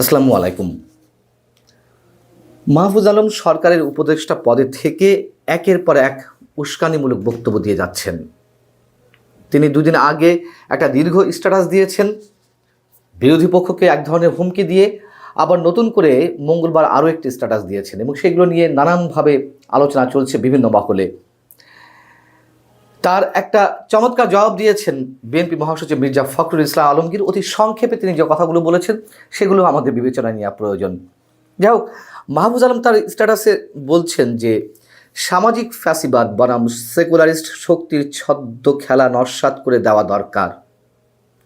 আসসালামু আলাইকুম। মাহফুজ আলম সরকারের উপদেষ্টা পদে থেকে একের পর এক উস্কানিমূলক বক্তব্য দিয়ে যাচ্ছেন। তিনি দুদিন আগে একটা দীর্ঘ স্ট্যাটাস দিয়েছেন। বিরোধী পক্ষকে এক ধরনের হুমকি দিয়ে আবার নতুন করে মঙ্গলবার আরও একটি স্ট্যাটাস দিয়েছেন এবং সেগুলো নিয়ে নানানভাবে আলোচনা চলছে বিভিন্ন মহলে। তার একটা চমৎকার জবাব দিয়েছেন বিএনপি মহাসচিব মির্জা ফখরুল ইসলাম আলমগীর। অতি সংক্ষেপে তিনি যে কথাগুলো বলেছেন, সেগুলো আমাদের বিবেচনায় নেওয়া প্রয়োজন। যাই হোক মাহবুজ আলম তার স্ট্যাটাসে বলছেন যে, সামাজিক ফ্যাসিবাদ বনাম সেকুলারিস্ট শক্তির ছদ্ম খেলা নস্বাত করে দেওয়া দরকার।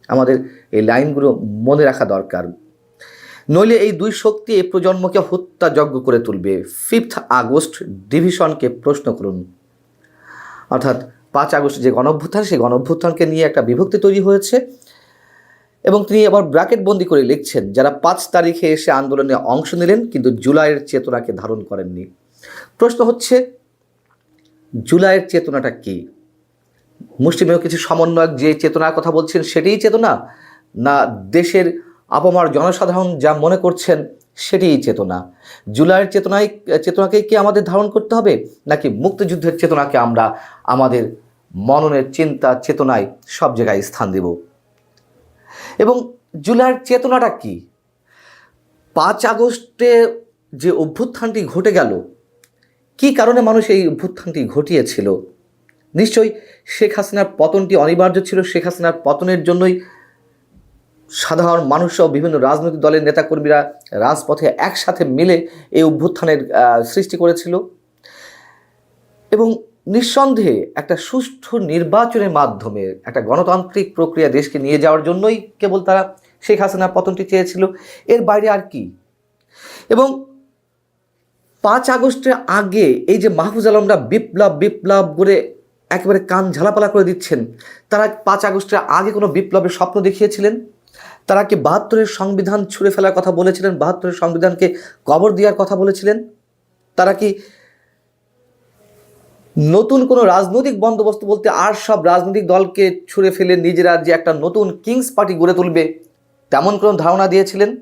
আমাদের এই লাইনগুলো মনে রাখা দরকার। নইলে এই দুই শক্তি এই প্রজন্মকে হত্যাযজ্ঞ করে তুলবে। ফিফথ আগস্ট ডিভিশনকে প্রশ্ন করুন। অর্থাৎ পাঁচ আগস্ট যে গণঅভ্যুত্থান সেই গণঅভ্যুত্থানকে নিয়ে একটা বিভক্তি তৈরি হয়েছে এবং তিনি আবার ব্র্যাকেট বন্দি করে লিখছেন, যারা পাঁচ তারিখে এসে আন্দোলনে অংশ নিলেন কিন্তু জুলাইয়ের চেতনাকে ধারণ করেননি। প্রশ্ন হচ্ছে, জুলাইয়ের চেতনাটা কি? মুসলিমেও কিছু সমন্বয়ক যে চেতনার কথা বলছেন সেটিই চেতনা? না দেশের আপামার জনসাধারণ যা মনে করছেন সেটিই চেতনা? জুলাইয়ের চেতনায় চেতনাকেই কি আমাদের ধারণ করতে হবে? নাকি মুক্তিযুদ্ধের চেতনাকে আমরা আমাদের মননের চিন্তা, চেতনায় সব জায়গায় স্থান দেব। এবং জুলাইয়ের চেতনাটা কি? পাঁচ আগস্টে যে অভ্যুত্থানটি ঘটে গেল, কি কারণে মানুষ এই অভ্যুত্থানটি ঘটিয়েছিল? নিশ্চয়ই শেখ হাসিনার পতনটি অনিবার্য ছিল। শেখ হাসিনার পতনের জন্যই সাধারণ মানুষসহ বিভিন্ন রাজনৈতিক দলের নেতাকর্মীরা রাজপথে একসাথে মিলে এই অভ্যুত্থানের সৃষ্টি করেছিল। এবং নিঃসন্দেহে একটা সুষ্ঠু নির্বাচনের মাধ্যমে একটা গণতান্ত্রিক প্রক্রিয়া দেশকে নিয়ে যাওয়ার জন্যই কেবল তারা শেখ হাসিনার পতনটি চেয়েছিল। এর বাইরে আর কি? এবং পাঁচ আগস্টের আগে এই যে মাহফুজ আলমরা বিপ্লব বিপ্লব করে একেবারে কান ঝালাপালা করে দিচ্ছেন, তারা পাঁচ আগস্টের আগে কোনো বিপ্লবের স্বপ্ন দেখিয়েছিলেন? তারা কি বাহাত্তরের সংবিধান ছুঁড়ে ফেলার কথা বলেছিলেন, বাহাত্তরের সংবিধানকে কবর দেওয়ার কথা বলেছিলেন? তারা কি নতুন কোনো রাজনৈতিক বন্দোবস্ত বলতে আর সব রাজনৈতিক দলকে ছুঁড়ে ফেলে নিজেরা যে একটা নতুন কিংস পার্টি গড়ে তুলবে, তেমন কোনো ধারণা দিয়েছিলেন?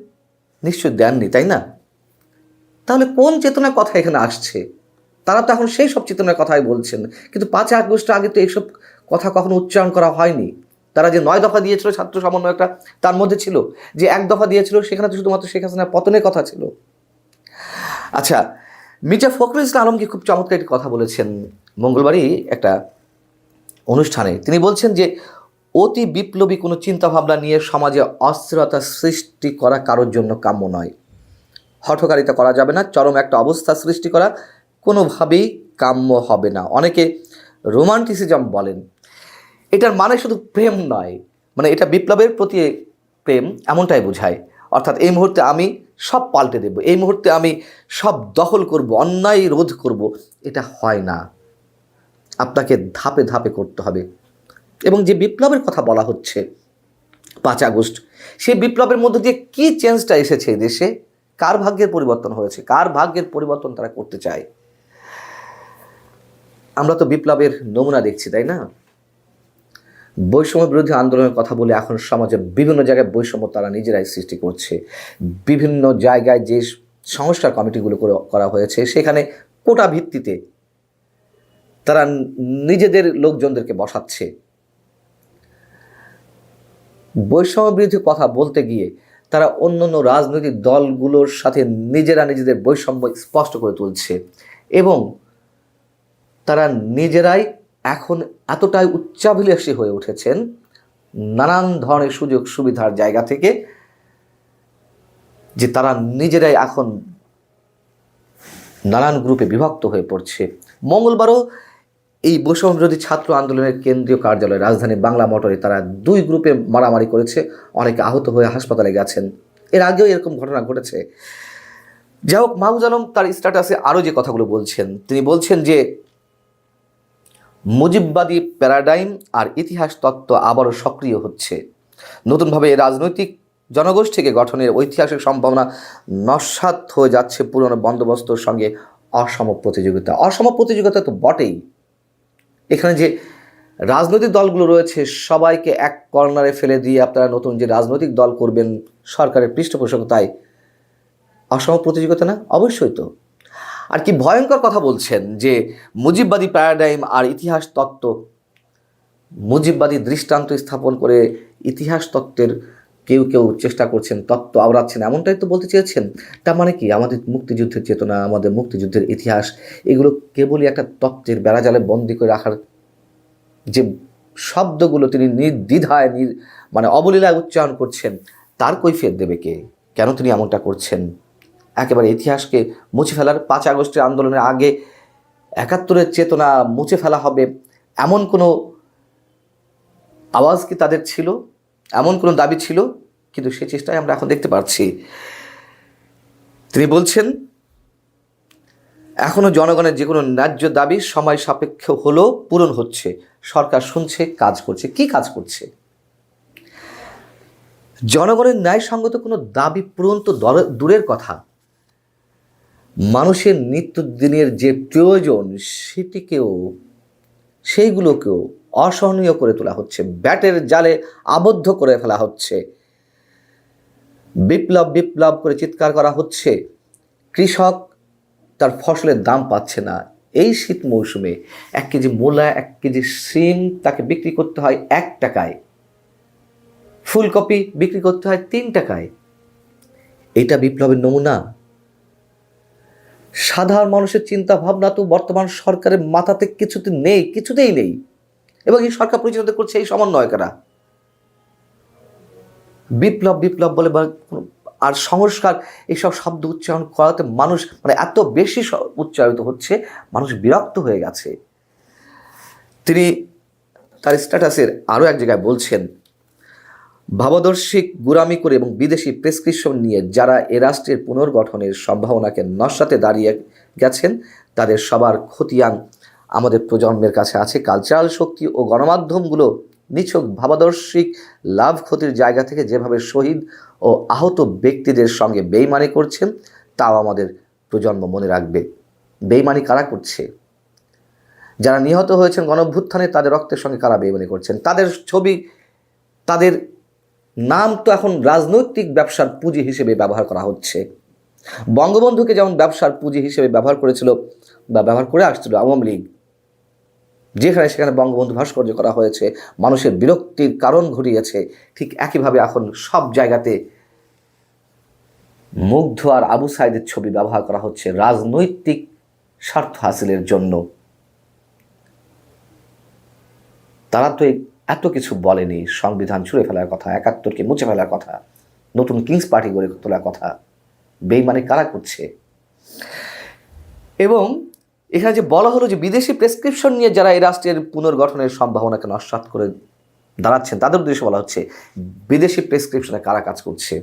নিশ্চয় দেননি, তাই না? তাহলে কোন চেতনার কথা এখানে আসছে? তারা তো এখন সেই সব চেতনার কথাই বলছেন। কিন্তু পাঁচ আগস্ট আগে তো এইসব কথা কখনো উচ্চারণ করা হয়নি। তারা যে নয় দফা দিয়েছিল ছাত্র সমন্বয়কটা তার মধ্যে ছিল। যে এক দফা দিয়েছিল, সেখানে তো শুধুমাত্র শেখ হাসিনার পতনের কথা ছিল। আচ্ছা মির্জা ফখরুল ইসলাম আলমকে খুব চমৎকার একটি কথা বলেছেন। মঙ্গলবারই একটা অনুষ্ঠানে তিনি বলছেন যে, অতি বিপ্লবী কোনো চিন্তাভাবনা নিয়ে সমাজে অস্থিরতা সৃষ্টি করা কারোর জন্য কাম্য নয়। হঠকারিতা করা যাবে না, চরম একটা অবস্থা সৃষ্টি করা কোনোভাবেই কাম্য হবে না। অনেকে রোমান্টিসিজম বলেন। এটার মানে শুধু প্রেম নয় মানে এটা বিপ্লবের প্রতি প্রেম এমনটাই বোঝায়। অর্থাৎ এই মুহূর্তে আমি সব পাল্টে দেব, এই মুহূর্তে আমি সব দখল করব, অন্যায় রোধ করব, এটা হয় না। আপনাকে ধাপে ধাপে করতে হবে। এবং যে বিপ্লবের কথা বলা হচ্ছে পাঁচ আগস্ট, সেই বিপ্লবের মধ্যে দিয়ে কী চেঞ্জটা এসেছে দেশে? কার ভাগ্যের পরিবর্তন হয়েছে? কার ভাগ্যের পরিবর্তন তারা করতে চায়? আমরা তো বিপ্লবের নমুনা দেখছি, তাই না? বৈষম্য বিরোধী আন্দোলনের কথা বলে এখন সমাজে বিভিন্ন জায়গায় বৈষম্য তারা নিজেরাই সৃষ্টি করছে। বিভিন্ন জায়গায় যে সংস্কার কমিটিগুলো করা হয়েছে, সেখানে কোটা ভিত্তিতে তারা নিজেদের লোকজনদেরকে বসাচ্ছে। বৈষম্য বিরোধী কথা বলতে গিয়ে তারা অন্য অন্য রাজনৈতিক দলগুলোর সাথে নিজেরা নিজেদের বৈষম্য স্পষ্ট করে তুলছে এবং তারা নিজেরাই এখন এতটাই উচ্চাভিলাষী হয়ে উঠেছেন নানান ধরনের সুযোগ সুবিধার জায়গা থেকে যে তারা নিজেরাই এখন নানান গ্রুপে বিভক্ত হয়ে পড়ছে। মঙ্গলবারও এই বৈষম্য বিরোধী ছাত্র আন্দোলনের কেন্দ্রীয় কার্যালয় রাজধানী বাংলা মোটরে তারা দুই গ্রুপে মারামারি করেছে, অনেকে আহত হয়ে হাসপাতালে গেছেন। এর আগেও এরকম ঘটনা ঘটেছে। যাই হোক মাহবুজ আলম তার স্ট্যাটাসে আরও যে কথাগুলো বলছেন, তিনি বলছেন যে, মুজিববাদী প্যারাডাইম আর ইতিহাস তত্ত্ব আবারও সক্রিয় হচ্ছে। নতুনভাবে রাজনৈতিক জনগোষ্ঠীকে গঠনের ঐতিহাসিক সম্ভাবনা নস্বাত হয়ে যাচ্ছে পুরনো বন্দোবস্তর সঙ্গে অসম প্রতিযোগিতা। অসম প্রতিযোগিতা তো বটেই। এখানে যে রাজনৈতিক দলগুলো রয়েছে, সবাইকে এক কর্নারে ফেলে দিয়ে আপনারা নতুন যে রাজনৈতিক দল করবেন, সরকারের পৃষ্ঠপোষকতায় অসম প্রতিযোগিতা না? অবশ্যই তো। আর কি ভয়ঙ্কর কথা বলছেন যে মুজিববাদী প্যারাডাইম আর ইতিহাস তত্ত্ব, মুজিববাদী দৃষ্টান্ত স্থাপন করে ইতিহাস তত্ত্বের কেউ কেউ চেষ্টা করছেন তত্ত্ব আওড়াচ্ছেন, এমনটাই তো বলতে চেয়েছেন। তার মানে কি? আমাদের মুক্তিযুদ্ধের চেতনা, আমাদের মুক্তিযুদ্ধের ইতিহাস, এগুলো কেবলই একটা তত্ত্বের বেড়াজালে বন্দি করে রাখার যে শব্দগুলো তিনি নির্দ্বিধায় নির মানে অবলীলায় উচ্চারণ করছেন, তার কৈফিয়ত দেবে কে? কেন তিনি এমনটা করছেন? একেবারে ইতিহাসকে মুছে ফেলার পাঁচ আগস্টের আন্দোলনের আগে একাত্তরের চেতনা মুছে ফেলা হবে, এমন কোনো আওয়াজ কি তাদের ছিল? এমন কোনো দাবি ছিল, কিন্তু সে চেষ্টায় আমরা এখন দেখতে পাচ্ছি তিনি বলছেন, এখনও জনগণের যে কোনো ন্যায্য দাবি সময় সাপেক্ষ হলেও পূরণ হচ্ছে। সরকার শুনছে, কাজ করছে। কি কাজ করছে? জনগণের ন্যায়সঙ্গত কোনো দাবি পূরণ তো দর- দূরের কথা। মানুষের নিত্যদিনের যে প্রয়োজন, সেটিকেও, সেইগুলোকেও অসহনীয় করে তোলা হচ্ছে। ব্যাটের জালে আবদ্ধ করে ফেলা হচ্ছে। বিপ্লব বিপ্লব করে চিৎকার করা হচ্ছে। কৃষক তার ফসলের দাম পাচ্ছে না। এই শীত মৌসুমে এক কেজি মূলা, এক কেজি সিম তাকে বিক্রি করতে হয় এক টাকায়। ফুলকপি বিক্রি করতে হয় তিন টাকায়। এটা বিপ্লবের নমুনা। সাধারণ মানুষের চিন্তা ভাবনা তো বর্তমান সরকারের মাথাতে কিছুতে নেই, কিছুতেই নেই। এবং এই সরকার পরিচালিত করছে এই সমন্বয়করা। বিপ্লব বিপ্লব বলে আর সংস্কার, এইসব শব্দ উচ্চারণ করাতে মানুষ মানে এত বেশি উচ্চারিত হচ্ছে, মানুষ বিরক্ত হয়ে গেছে। তিনি তার স্ট্যাটাসের আরও এক জায়গায় বলছেন, ভাবদর্শিক গুরামি করে এবং বিদেশি প্রেসক্রিপশন নিয়ে যারা এ রাষ্ট্রের পুনর্গঠনের সম্ভাবনাকে নস্বাতে দাঁড়িয়ে গেছেন, তাদের সবার খতিয়ান আমাদের প্রজন্মের কাছে আছে। কালচারাল শক্তি ও গণমাধ্যমগুলো নিছক ভাবাদর্শিক, লাভ ক্ষতির জায়গা থেকে যেভাবে শহীদ ও আহত ব্যক্তিদের সঙ্গে বেইমানি করছেন, তাও আমাদের প্রজন্ম মনে রাখবে। বেইমানি কারা করছে? যারা নিহত হয়েছেন গণভ্যুত্থানে, তাদের রক্তের সঙ্গে কারা বেইমানি করছেন? তাদের ছবি, তাদের নাম তো এখন রাজনৈতিক ব্যবসার পুঁজি হিসেবে ব্যবহার করা হচ্ছে। বঙ্গবন্ধুকে যেমন ব্যবসার পুঁজি হিসেবে ব্যবহার করেছিল বা ব্যবহার করে আসছিল আওয়ামী লীগ যেখানে সেখানে বঙ্গবন্ধু ভাস্কর্য করা হয়েছে, মানুষের বিরক্তির কারণ ঘটিয়েছে, ঠিক একইভাবে এখন সব জায়গাতে মুগ্ধ আর আবু সাইদের ছবি ব্যবহার করা হচ্ছে রাজনৈতিক স্বার্থ হাসিলের জন্য। তারা তো এত কিছু বলেনি, সংবিধান ছুঁড়ে ফেলার কথা, একাত্তরকে মুছে ফেলার কথা, নতুন কিংস পার্টি গড়ে তোলার কথা, বেইমানে কারা করছে? এবং এখানে যে বলা হলো যে বিদেশি প্রেসক্রিপশন নিয়ে যারা এই রাষ্ট্রের পুনর্গঠনের সম্ভাবনাকে নস্বাত করে দাঁড়াচ্ছেন, তাদের উদ্দেশ্যে বলা হচ্ছে বিদেশি প্রেসক্রিপশনে কারা কাজ করছে?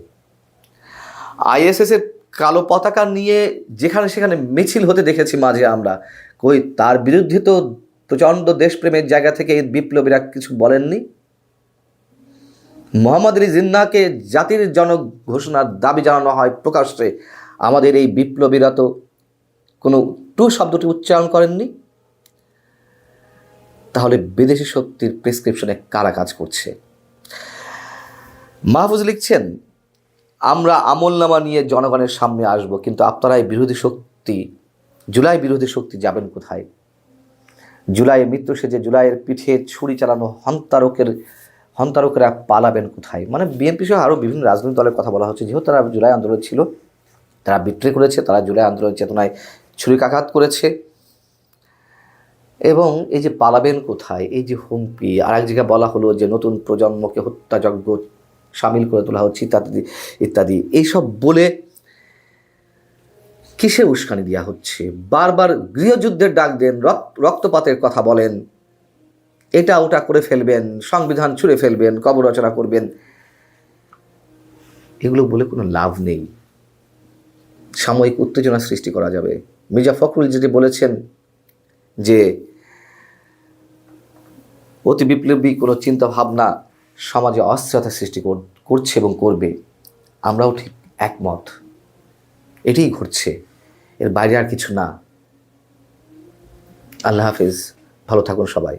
আইএসএস এর কালো পতাকা নিয়ে যেখানে সেখানে মিছিল হতে দেখেছি মাঝে আমরা। কই, তার বিরুদ্ধে তো প্রচণ্ড দেশপ্রেমের জায়গা থেকে এই বিপ্লবীরা কিছু বলেননি? মোহাম্মদ আলী জিন্নাকে জাতির জনক ঘোষণার দাবি জানানো হয় প্রকাশ্যে। আমাদের এই বিপ্লবীরা তো কোনো টু শব্দটি উচ্চারণ করেননি। তাহলে বিদেশি শক্তির প্রেসক্রিপশনে কারা কাজ করছে? মাহফুজ লিখছেন, আমরা আমলনামা নিয়ে জনগণের সামনে আসব, কিন্তু আপনারা এই বিরোধী শক্তি, জুলাই বিরোধী শক্তি যাবেন কোথায়? জুলাইয়ের মৃত্যু সেজে জুলাইয়ের পিঠে ছুরি চালানো হন্তারকের, হন্তারকেরা পালাবেন কোথায়? মানে বিএনপি সহ আরও বিভিন্ন রাজনৈতিক দলের কথা বলা হচ্ছে। যেহেতু তারা জুলাই আন্দোলন ছিল, তারা বিক্রি করেছে, তারা জুলাই আন্দোলন চেতনায় ছুরিকাঘাত করেছে। এবং এই যে পালাবেন কোথায়? এই যে হুমকি আর এক জায়গায় বলা হলো যে নতুন প্রজন্মকে হত্যাযজ্ঞ সামিল করে তোলা হচ্ছে ইত্যাদি ইত্যাদি। এইসব বলে কিসে উস্কানি দেওয়া হচ্ছে? বারবার গৃহযুদ্ধের ডাক দেন, রক- রক্তপাতের কথা বলেন। এটা ওটা করে ফেলবেন, সংবিধান ছুঁড়ে ফেলবেন, কবর রচনা করবেন। এগুলো বলে কোনো লাভ নেই। সাময়িক উত্তেজনা সৃষ্টি করা যাবে। মির্জা ফখরুল যেটি বলেছেন যে অতি বিপ্লবী কোনো চিন্তাভাবনা সমাজে অস্থিরতা সৃষ্টি কর- করছে এবং করবে, আমরাও ঠিক একমত। এটাই ঘটছে। এর বাইরে আর কিছু না। আল্লাহ হাফিজ। ভালো থাকুন সবাই।